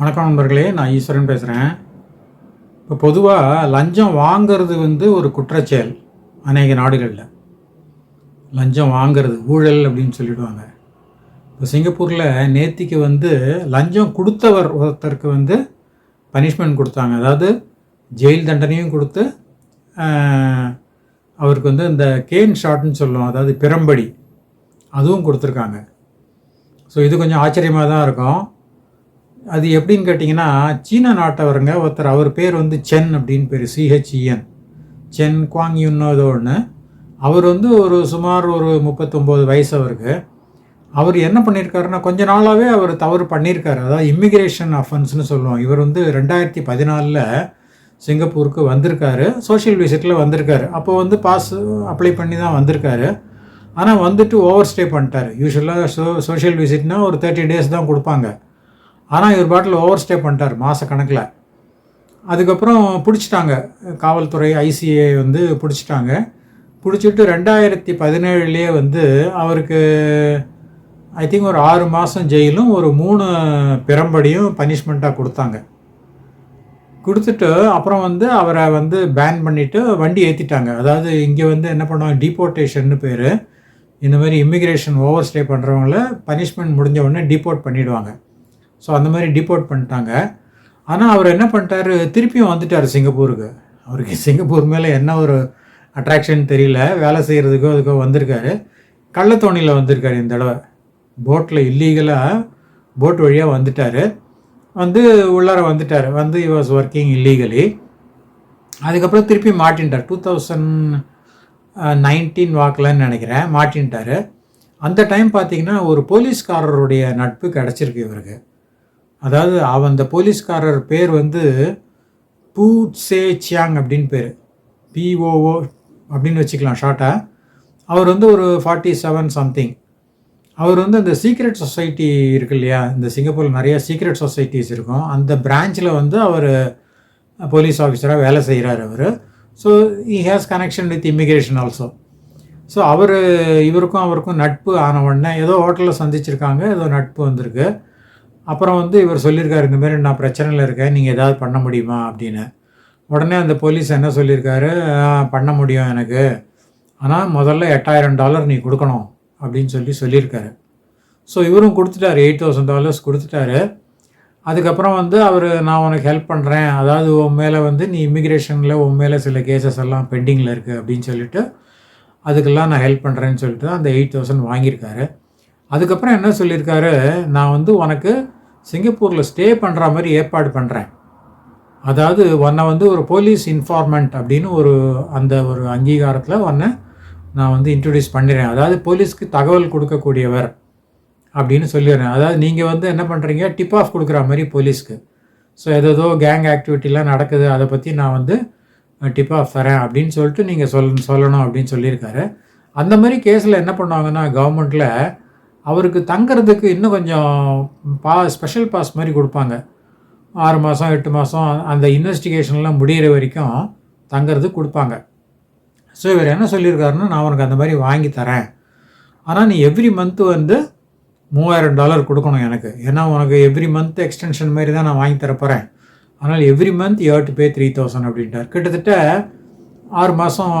வணக்கம் நண்பர்களே நான் ஈஸ்வரன் பேசுகிறேன் இப்போ பொதுவாக லஞ்சம் வாங்கிறது வந்து ஒரு குற்றச்செயல் அநேக நாடுகளில். லஞ்சம் வாங்கிறது ஊழல் அப்படின்னு சொல்லிடுவாங்க. இப்போ சிங்கப்பூரில் நேத்திக்கு வந்து லஞ்சம் கொடுத்தவர் ஒருத்தருக்கு வந்து பனிஷ்மெண்ட் கொடுத்தாங்க. அதாவது ஜெயில் தண்டனையும் கொடுத்து அவருக்கு வந்து இந்த கேன் ஷாட்னு சொல்லுவோம். அதாவது பிரம்படி. அதுவும் கொடுத்துருக்காங்க. ஸோ இது கொஞ்சம் ஆச்சரியமாக தான் இருக்கும். அது எப்படின்னு கேட்டிங்கன்னா சீன நாட்டவருங்க ஒருத்தர் அவர் பேர் வந்து சென் அப்படின்னு பேர் சிஹெச்இஎன் சென் குவாங் யுன்னோதோ ஒன்று அவர் வந்து ஒரு சுமார் ஒரு முப்பத்தொம்போது வயசு அவருக்கு. அவர் என்ன பண்ணியிருக்காருன்னா கொஞ்ச நாளாகவே அவர் தவறு பண்ணியிருக்காரு அதாவது இமிக்ரேஷன் அஃபென்ஸ்னு சொல்லுவோம். இவர் வந்து ரெண்டாயிரத்தி பதினாலில் சிங்கப்பூருக்கு வந்திருக்காரு. சோஷியல் விசிட்டில் வந்திருக்காரு. அப்போ வந்து பாஸ் அப்ளை பண்ணி தான் வந்திருக்காரு. ஆனால் வந்துட்டு ஓவர் ஸ்டே பண்ணிட்டார் யூஸ்வலாக சோ சோஷியல் விசிட்னா ஒரு தேர்ட்டி டேஸ் தான் கொடுப்பாங்க. ஆனால் இவர் பாட்டில் ஓவர் ஸ்டே பண்ணிட்டார் மாத கணக்கில். அதுக்கப்புறம் பிடிச்சிட்டாங்க. காவல்துறை ஐசிஏ வந்து பிடிச்சிட்டாங்க. பிடிச்சிட்டு ரெண்டாயிரத்தி பதினேழுலேயே வந்து அவருக்கு ஐ திங்க் ஒரு ஆறு மாதம் ஜெயிலும் ஒரு மூணு பிறம்படியும் பனிஷ்மெண்ட்டாக கொடுத்தாங்க. கொடுத்துட்டு அப்புறம் வந்து அவரை வந்து பேன் பண்ணிவிட்டு வண்டி ஏற்றிட்டாங்க அதாவது இங்கே வந்து என்ன பண்ணுவாங்க டிபோர்ட்டேஷன்னு பேர். இந்த மாதிரி இமிக்ரேஷன் ஓவர் ஸ்டே பண்ணுறவங்கள பனிஷ்மெண்ட் முடிஞ்ச உடனே டிபோர்ட் பண்ணிடுவாங்க. ஸோ அந்த மாதிரி டிபோர்ட் பண்ணிட்டாங்க. ஆனால் அவர் என்ன பண்ணிட்டாரு? திருப்பியும் வந்துட்டார் சிங்கப்பூருக்கு. அவருக்கு சிங்கப்பூர் மேலே என்ன ஒரு அட்ராக்ஷன் தெரியல. வேலை செய்கிறதுக்கோ அதுக்கோ வந்திருக்காரு. கள்ளத்தோணியில் வந்திருக்காரு இந்த தடவை. போட்டில் இல்லீகலாக போட் வழியாக வந்துட்டார். வந்து உள்ளார வந்துட்டார். வந்து இ வாஸ் ஒர்க்கிங் இல்லீகலி அதுக்கப்புறம் திருப்பி மாட்டின்ட்டார். டூ தௌசண்ட் நைன்டீன் வாக்கில்னு நினைக்கிறேன். மாட்டின்ட்டார். அந்த டைம் பார்த்தீங்கன்னா ஒரு போலீஸ்காரருடைய நட்பு கிடச்சிருக்கு இவருக்கு. அதாவது அவன் அந்த போலீஸ்காரர் பேர் வந்து பூ சே சியாங் அப்படின்னு பேர். பிஓஓ அப்படின்னு வச்சுக்கலாம் ஷார்ட்டாக அவர் வந்து ஒரு ஃபார்ட்டி செவன் சம்திங் அவர் வந்து அந்த சீக்ரெட் சொசைட்டி இருக்கு இல்லையா? இந்த சிங்கப்பூரில் நிறைய சீக்ரெட் சொசைட்டிஸ் இருக்கும். அந்த பிரான்ச்சில் வந்து அவர் போலீஸ் ஆஃபீஸராக வேலை செய்கிறார் அவர். So he has connection with immigration also so அவர் இவருக்கும் அவருக்கும் நட்பு ஆன உடனே ஏதோ ஹோட்டலில் சந்திச்சிருக்காங்க ஏதோ நட்பு வந்திருக்கு. அப்புறம் வந்து இவர் சொல்லியிருக்காரு இந்த மாதிரி நான் பிரச்சனையில் இருக்கேன் நீங்கள் ஏதாவது பண்ண முடியுமா? அப்படின்னு. உடனே அந்த போலீஸ் என்ன சொல்லியிருக்காரு பண்ண முடியும் எனக்கு. ஆனால் முதல்ல எட்டாயிரம் டாலர் நீ கொடுக்கணும் அப்படின்னு சொல்லி சொல்லியிருக்காரு. ஸோ இவரும் கொடுத்துட்டாரு எயிட் தௌசண்ட் டாலர்ஸ் கொடுத்துட்டாரு. அதுக்கப்புறம் வந்து அவர் நான் உனக்கு ஹெல்ப் பண்ணுறேன் அதாவது உன் மேலே வந்து நீ இமிக்ரேஷனில் உன் மேலே சில கேசஸ் எல்லாம் பெண்டிங்கில் இருக்குது அப்படின்னு சொல்லிட்டு அதுக்கெல்லாம் நான் ஹெல்ப் பண்ணுறேன்னு சொல்லிட்டு அந்த எயிட் தௌசண்ட் வாங்கியிருக்காரு. அதுக்கப்புறம் என்ன சொல்லியிருக்காரு நான் வந்து உனக்கு சிங்கப்பூரில் ஸ்டே பண்ணுற மாதிரி ஏற்பாடு பண்ணுறேன் அதாவது உன்னை வந்து ஒரு போலீஸ் இன்ஃபார்மெண்ட் அப்படின்னு ஒரு அந்த ஒரு அங்கீகாரத்தில் உன்னை நான் வந்து இன்ட்ரடியூஸ் பண்ணிடுறேன். அதாவது போலீஸ்க்கு தகவல் கொடுக்கக்கூடியவர் அப்படின்னு சொல்லிடுறேன். அதாவது நீங்கள் வந்து என்ன பண்ணுறீங்க டிப் ஆஃப் கொடுக்குற மாதிரி போலீஸ்க்கு ஸோ ஏதோ கேங் ஆக்டிவிட்டிலாம் நடக்குது. அதை பற்றி நான் வந்து டிப் ஆஃப் தரேன் அப்படின்னு சொல்லிட்டு நீங்கள் சொல் சொல்லணும் அப்படின்னு சொல்லியிருக்காரு. அந்த மாதிரி கேஸில் என்ன பண்ணுவாங்கன்னா கவர்மெண்ட்டில் அவருக்கு தங்குறதுக்கு இன்னும் கொஞ்சம் பா ஸ்பெஷல் பாஸ் மாதிரி கொடுப்பாங்க. ஆறு மாதம் எட்டு மாதம் அந்த இன்வெஸ்டிகேஷன்லாம் முடியிற வரைக்கும் தங்கிறது கொடுப்பாங்க. ஸோ இவர் என்ன சொல்லியிருக்காருன்னா நான் உனக்கு அந்த மாதிரி வாங்கி தரேன். ஆனால் நீ எவ்ரி மந்த்து வந்து மூவாயிரம் டாலர் கொடுக்கணும் எனக்கு. ஏன்னா உனக்கு எவ்ரி மந்த் எக்ஸ்டென்ஷன் மாதிரி தான் நான் வாங்கி தரப்போகிறேன் அதனால் every month you to pay three thousand அப்படின்ட்டார். கிட்டத்தட்ட ஆறு மாதம்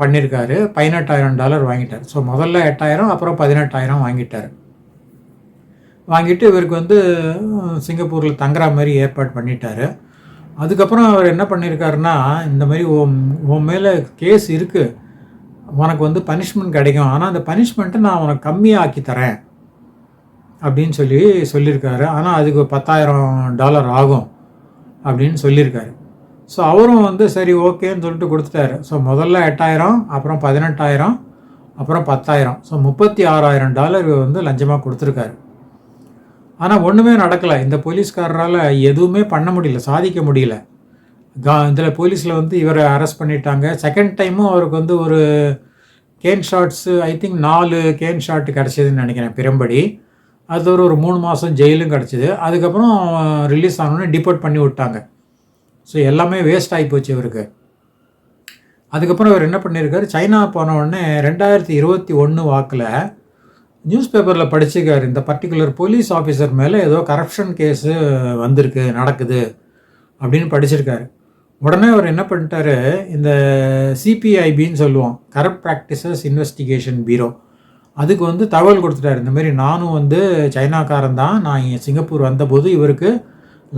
பண்ணியிருக்காரு பதினெட்டாயிரம் டாலர் வாங்கிட்டார். ஸோ முதல்ல எட்டாயிரம் அப்புறம் பதினெட்டாயிரம் வாங்கிட்டார். வாங்கிட்டு இவருக்கு வந்து சிங்கப்பூரில் தங்குற மாதிரி ஏற்பாடு பண்ணிட்டார். அதுக்கப்புறம் அவர் என்ன பண்ணியிருக்காருன்னா இந்த மாதிரி உன் உன் மேலே கேஸ் இருக்குது உனக்கு வந்து பனிஷ்மெண்ட் கிடைக்கும். ஆனால் அந்த பனிஷ்மெண்ட்டை நான் உனக்கு கம்மியாக ஆக்கி தரேன். அப்படின்னு சொல்லி சொல்லியிருக்காரு ஆனால் அதுக்கு பத்தாயிரம் டாலர் ஆகும் அப்படின்னு சொல்லியிருக்காரு ஸோ அவரும் வந்து சரி ஓகேன்னு சொல்லிட்டு கொடுத்துட்டாரு. ஸோ முதல்ல எட்டாயிரம் அப்புறம் பதினெட்டாயிரம் அப்புறம் பத்தாயிரம். ஸோ முப்பத்தி ஆறாயிரம் டாலர் வந்து லஞ்சமாக கொடுத்துருக்காரு. ஆனால் ஒன்றுமே நடக்கலை. இந்த போலீஸ்காரரால் எதுவுமே பண்ண முடியல சாதிக்க முடியல. கா இதில் போலீஸில் வந்து இவரை அரெஸ்ட் பண்ணிட்டாங்க. செகண்ட் டைமும் அவருக்கு வந்து ஒரு கேன் ஷாட்ஸு ஐ திங்க் நாலு கேன் ஷாட் கிடச்சிதுன்னு நினைக்கிறேன் பிரம்படி. அது ஒரு ஒரு மூணு மாதம் ஜெயிலும் கிடச்சிது. அதுக்கப்புறம் ரிலீஸ் ஆனோடனே டிபோர்ட் பண்ணி விட்டாங்க. ஸோ எல்லாமே வேஸ்ட் ஆகி போச்சு இவருக்கு. அதுக்கப்புறம் இவர் என்ன பண்ணியிருக்காரு சைனா போன உடனே ரெண்டாயிரத்தி இருபத்தி ஒன்று வாக்கில் நியூஸ் பேப்பரில் படிச்சுக்கார். இந்த பர்டிகுலர் போலீஸ் ஆஃபீஸர் மேலே ஏதோ கரப்ஷன் கேஸு வந்திருக்கு நடக்குது அப்படின்னு படிச்சிருக்காரு. உடனே அவர் என்ன பண்ணிட்டாரு? இந்த சிபிஐபின்னு சொல்லுவோம். கரப்ட் ப்ராக்டிசஸ் இன்வெஸ்டிகேஷன் பீரோ அதுக்கு வந்து தகவல் கொடுத்துட்டாரு. இந்தமாரி நானும் வந்து சைனாக்காரன் தான். நான் இங்கே சிங்கப்பூர் வந்தபோது இவருக்கு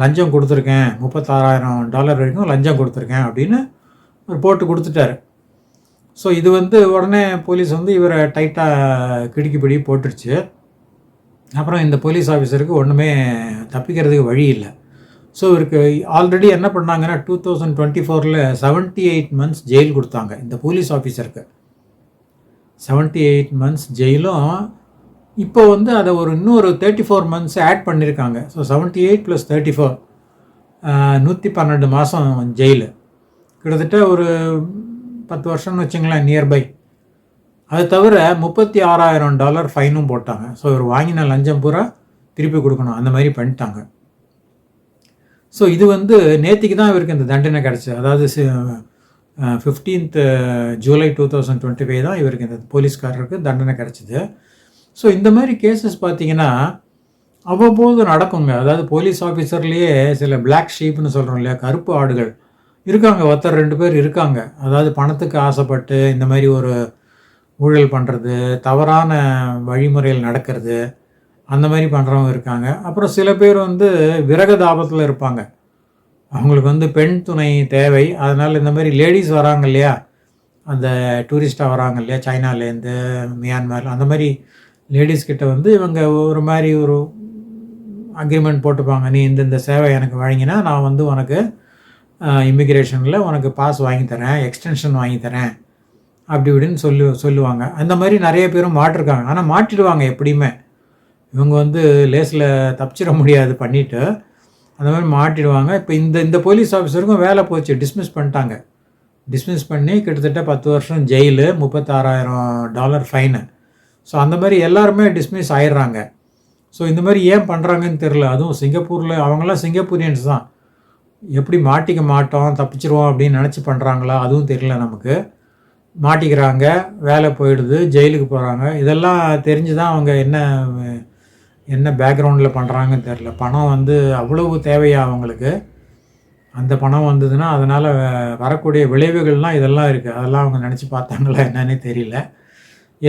லஞ்சம் கொடுத்துருக்கேன் முப்பத்தாறாயிரம் டாலர் வரைக்கும் லஞ்சம் கொடுத்துருக்கேன் அப்படின்னு ஒரு போட்டு கொடுத்துட்டாரு. ஸோ இது வந்து உடனே போலீஸ் வந்து இவரை டைட்டாக கிடுக்கிப்பிடி போட்டுருச்சு. அப்புறம் இந்த போலீஸ் ஆஃபீஸருக்கு ஒன்றுமே தப்பிக்கிறதுக்கு வழி இல்லை. ஸோ இவருக்கு ஆல்ரெடி என்ன பண்ணாங்கன்னா டூ தௌசண்ட் டுவெண்ட்டி ஃபோரில் செவன்ட்டி எயிட் மந்த்ஸ் ஜெயில் கொடுத்தாங்க இந்த போலீஸ் ஆஃபீஸருக்கு செவன்ட்டி எயிட் மந்த்ஸ் ஜெயிலும் இப்போ வந்து அதை ஒரு இன்னொரு தேர்ட்டி ஃபோர் மந்த்ஸ் ஆட் பண்ணியிருக்காங்க so seventy eight plus thirty four நூற்றி பன்னெண்டு மாதம் ஜெயிலு. கிட்டத்தட்ட ஒரு பத்து வருஷம்னு வச்சுங்களேன் நியர்பை அது தவிர முப்பத்தி ஆறாயிரம் டாலர் ஃபைனும் போட்டாங்க. ஸோ இவர் வாங்கின லஞ்சம் பூரா திருப்பி கொடுக்கணும். அந்த மாதிரி பண்ணிட்டாங்க. ஸோ இது வந்து நேற்றுக்கு தான் இவருக்கு இந்த தண்டனை கிடச்சி அதாவது fifteenth July two thousand twenty five தான் இவருக்கு இந்த போலீஸ்காரருக்கு தண்டனை கிடச்சிது. ஸோ இந்த மாதிரி கேசஸ் பார்த்தீங்கன்னா அவ்வப்போது நடக்குங்க. அதாவது போலீஸ் ஆஃபீஸர்லேயே சில பிளாக் ஷீப்னு சொல்கிறோம் இல்லையா கருப்பு ஆடுகள். இருக்காங்க. ஒருத்தர் ரெண்டு பேர் இருக்காங்க. அதாவது பணத்துக்கு ஆசைப்பட்டு இந்த மாதிரி ஒரு ஊழல் பண்ணுறது தவறான வழிமுறையில் நடக்கிறது அந்த மாதிரி பண்ணுறவங்க இருக்காங்க. அப்புறம் சில பேர் வந்து விரகதாபத்தில் இருப்பாங்க. அவங்களுக்கு வந்து பெண் துணை தேவை. அதனால் இந்த மாதிரி லேடிஸ் வராங்க இல்லையா அந்த டூரிஸ்ட்டாக வராங்க இல்லையா சைனாலேருந்து மியான்மர் அந்த மாதிரி லேடிஸ் கிட்ட வந்து இவங்க ஒரு மாதிரி ஒரு அக்ரிமெண்ட் போட்டுப்பாங்க. நீ இந்த இந்த சேவை எனக்கு வழங்கினா நான் வந்து உனக்கு இமிக்ரேஷனில் உனக்கு பாஸ் வாங்கி தரேன் எக்ஸ்டென்ஷன் வாங்கி தரேன். அப்படி இப்படின்னு சொல்லு சொல்லுவாங்க. அந்த மாதிரி நிறைய பேரும் மாட்டிருக்காங்க. ஆனால் மாட்டிடுவாங்க எப்படியுமே. இவங்க வந்து லேஸில் தப்பிச்சிட முடியாது பண்ணிவிட்டு அந்த மாதிரி மாட்டிடுவாங்க. இப்போ இந்த இந்த போலீஸ் ஆஃபீஸருக்கும் வேலை போச்சு. டிஸ்மிஸ் பண்ணிட்டாங்க. டிஸ்மிஸ் பண்ணி கிட்டத்தட்ட பத்து வருஷம் ஜெயிலு. முப்பத்தாறாயிரம் டாலர் ஃபைனு ஸோ அந்த மாதிரி எல்லாருமே டிஸ்மிஸ் ஆயிடுறாங்க. ஸோ இந்த மாதிரி ஏன் பண்ணுறாங்கன்னு தெரில அதுவும் சிங்கப்பூரில் அவங்களாம் சிங்கப்பூரியன்ஸ் தான். எப்படி மாட்டிக்க மாட்டோம் தப்பிச்சிருவோம் அப்படின்னு நினச்சி பண்ணுறாங்களா அதுவும் தெரியல நமக்கு. மாட்டிக்கிறாங்க வேலை போயிடுது ஜெயிலுக்கு போகிறாங்க இதெல்லாம் தெரிஞ்சு தான் அவங்க என்ன என்ன பேக்ரவுண்டில் பண்ணுறாங்கன்னு தெரில பணம் வந்து அவ்வளவு தேவையா அவங்களுக்கு? அந்த பணம் வந்ததுன்னா அதனால் வரக்கூடிய விளைவுகள்லாம் இதெல்லாம் இருக்குது அதெல்லாம் அவங்க நினச்சி பார்த்தாங்களா என்னன்னே தெரியல.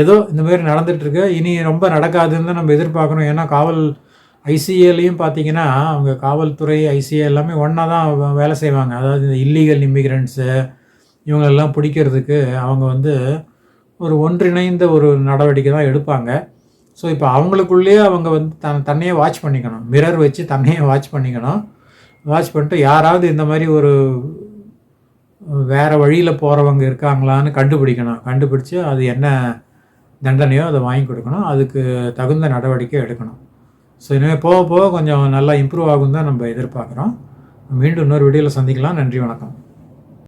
ஏதோ இந்த மாதிரி நடந்துகிட்ருக்கு இனி ரொம்ப நடக்காதுன்னு தான் நம்ம எதிர்பார்க்கணும். ஏன்னா காவல் ஐசிஏலையும் பார்த்தீங்கன்னா அவங்க காவல்துறை ஐசிஏ எல்லாமே ஒன்றா தான் வேலை செய்வாங்க. அதாவது இந்த இல்லீகல் இம்மிக்ரெண்ட்ஸு இவங்களெல்லாம் பிடிக்கிறதுக்கு அவங்க வந்து ஒரு ஒன்றிணைந்த ஒரு நடவடிக்கை தான் எடுப்பாங்க. ஸோ இப்போ அவங்களுக்குள்ளேயே அவங்க வந்து தன் தன்னையே வாட்ச் பண்ணிக்கணும். மிரர் வச்சு தன்னையே வாட்ச் பண்ணிக்கணும். வாட்ச் பண்ணிட்டு யாராவது இந்த மாதிரி ஒரு வேறு வழியில் போகிறவங்க இருக்காங்களான்னு கண்டுபிடிக்கணும். கண்டுபிடிச்சி அது என்ன தண்டனையோ அதை வாங்கி கொடுக்கணும். அதுக்கு தகுந்த நடவடிக்கை எடுக்கணும். ஸோ இனிமேல் போக போக கொஞ்சம் நல்லா இம்ப்ரூவ் ஆகும் தான் நம்ம எதிர்பார்க்குறோம். மீண்டும் இன்னொரு வீடியோவில் சந்திக்கலாம். நன்றி வணக்கம்.